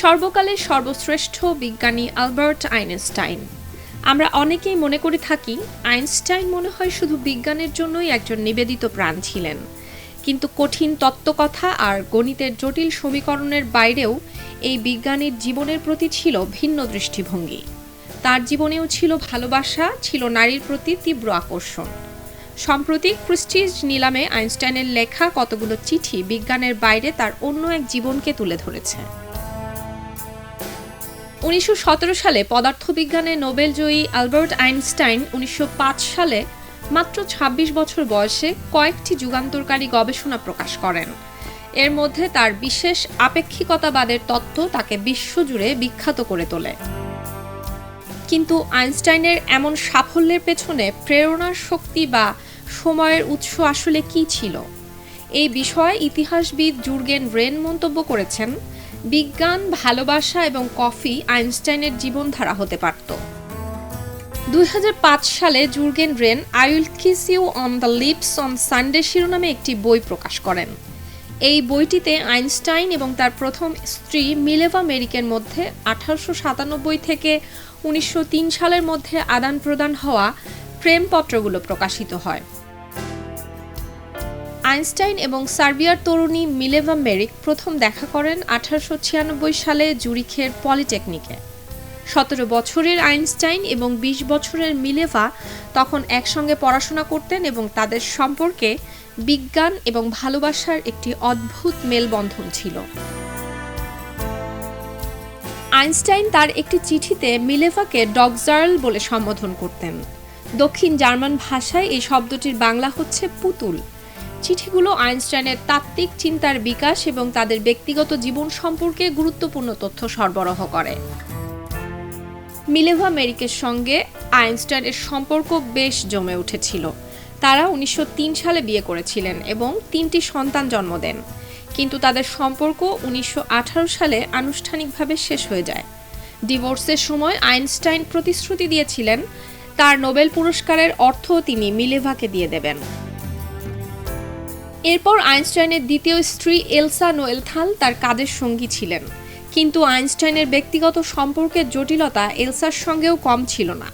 সর্বকালের সর্বশ্রেষ্ঠ বিজ্ঞানী আলবার্ট আইনস্টাইন। আমরা অনেকেই মনে করে থাকি, আইনস্টাইন মনে হয় শুধু বিজ্ঞানের জন্যই একজন নিবেদিত প্রাণ ছিলেন। কিন্তু কঠিন তত্ত্বকথা আর গণিতের জটিল সমীকরণের বাইরেও এই বিজ্ঞানীর জীবনের প্রতি ছিল ভিন্ন দৃষ্টিভঙ্গি। তার জীবনেও ছিল ভালোবাসা, ছিল নারীর প্রতি তীব্র আকর্ষণ। সম্প্রতি ক্রিস্টিজ নিলামে আইনস্টাইনের লেখা কতগুলো চিঠি বিজ্ঞানের বাইরে তার অন্য এক জীবনকে তুলে ধরেছে। উনিশশো সতেরো সালে পদার্থবিজ্ঞানে নোবেলজয়ী আলবার্ট আইনস্টাইন উনিশশো পাঁচ সালে মাত্র ২৬ বছর বয়সে কয়েকটি যুগান্তরকারী গবেষণা প্রকাশ করেন। এর মধ্যে তার বিশেষ আপেক্ষিকতাবাদের তত্ত্ব তাকে বিশ্বজুড়ে বিখ্যাত করে তোলে। কিন্তু আইনস্টাইনের এমন সাফল্যের পেছনে প্রেরণার শক্তি বা সময়ের উৎস আসলে কি ছিল? এই বিষয়ে ইতিহাসবিদ জুর্গেন রেন মন্তব্য করেছেন বিজ্ঞান, ভালোবাসা এবং কফি আইনস্টাইনের জীবনধারা হতে পারত। দুই হাজার পাঁচ সালে Jurgen Renn I will kiss you on the lips on Sunday শিরোনামে একটি বই প্রকাশ করেন। এই বইটিতে আইনস্টাইন এবং তার প্রথম স্ত্রী মিলেভা মেরিকের মধ্যে আঠারোশো সাতানব্বই থেকে উনিশশো তিন সালের মধ্যে আদান প্রদান হওয়া প্রেমপত্রগুলো প্রকাশিত হয়। আইনস্টাইন এবং সার্বিয়ার তরুণী মিলেভা মেরিক প্রথম দেখা করেন আঠারোশো ছিয়ানব্বই সালে জুরিখের পলিটেকনিকে। সতেরো বছরের আইনস্টাইন এবং ২০ বছরের মিলেভা তখন একসঙ্গে পড়াশোনা করতেন এবং তাদের সম্পর্কে বিজ্ঞান এবং ভালোবাসার একটি অদ্ভুত মেলবন্ধন ছিল। আইনস্টাইন তার একটি চিঠিতে মিলেভাকে ডগজার্ল বলে সম্বোধন করতেন। দক্ষিণ জার্মান ভাষায় এই শব্দটির বাংলা হচ্ছে পুতুল। চিঠিগুলো আইনস্টাইনের তাত্ত্বিক চিন্তার বিকাশ এবং তাদের ব্যক্তিগত জীবন সম্পর্কে গুরুত্বপূর্ণ তথ্য সরবরাহ করে। মিলেভা মেরিকের সঙ্গে আইনস্টাইনের সম্পর্ক বেশ জমে উঠেছিল। তারা উনিশশো তিন সালে বিয়ে করেছিলেন এবং তিনটি সন্তান জন্ম দেন। কিন্তু তাদের সম্পর্ক উনিশশো আঠারো সালে আনুষ্ঠানিকভাবে শেষ হয়ে যায়। ডিভোর্সের সময় আইনস্টাইন প্রতিশ্রুতি দিয়েছিলেন, তার নোবেল পুরস্কারের অর্থ তিনি মিলেভাকে দিয়ে দেবেন। এরপর আইনস্টাইনের দ্বিতীয় স্ত্রী এলসা নোয়েলথাল তার কাজের সঙ্গী ছিলেন। কিন্তু আইনস্টাইনের ব্যক্তিগত সম্পর্কের জটিলতা এলসার সঙ্গেও কম ছিল না।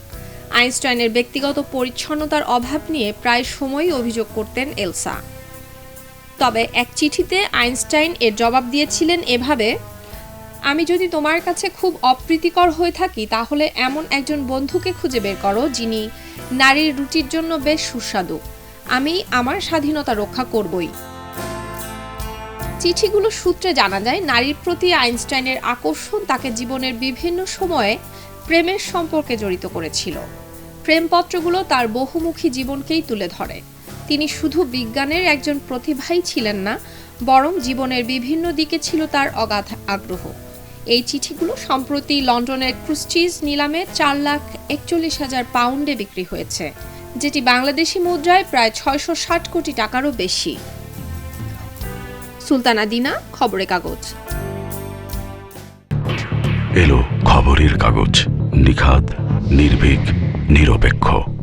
আইনস্টাইনের ব্যক্তিগত পরিচ্ছন্নতার অভাব নিয়ে প্রায় সময়ই অভিযোগ করতেন এলসা। তবে এক চিঠিতে আইনস্টাইন এর জবাব দিয়েছিলেন এভাবে, আমি যদি তোমার কাছে খুব অপ্রীতিকর হয়ে থাকি, তাহলে এমন একজন বন্ধুকে খুঁজে বের করো যিনি নারীর রুটির জন্য বেশ সুস্বাদু। আমি আমার স্বাধীনতা রক্ষা করবই। চিঠিগুলো সূত্রে জানা যায়, নারীর প্রতি আইনস্টাইনের আকর্ষণ তাকে জীবনের বিভিন্ন সময়ে প্রেমের সম্পর্কে জড়িত করেছিল। প্রেমপত্রগুলো তার বহুমুখী জীবনকেই তুলে ধরে। তিনি শুধু বিজ্ঞানের একজন প্রতিভাই ছিলেন না, বরং জীবনের বিভিন্ন দিকে ছিল তার অগাধ আগ্রহ। এই চিঠিগুলো সম্প্রতি লন্ডনের ক্রুস্টিজ নিলামে চার লাখ একচল্লিশ হাজার পাউন্ডে বিক্রি হয়েছে। যেটি বাংলাদেশি মুদ্রায় প্রায় ছয়শো ষাট কোটি টাকারও বেশি। সুলতানা দিনা, খবরের কাগজ। এলো খবরের কাগজ, নিখাদ, নির্ভীক, নিরপেক্ষ।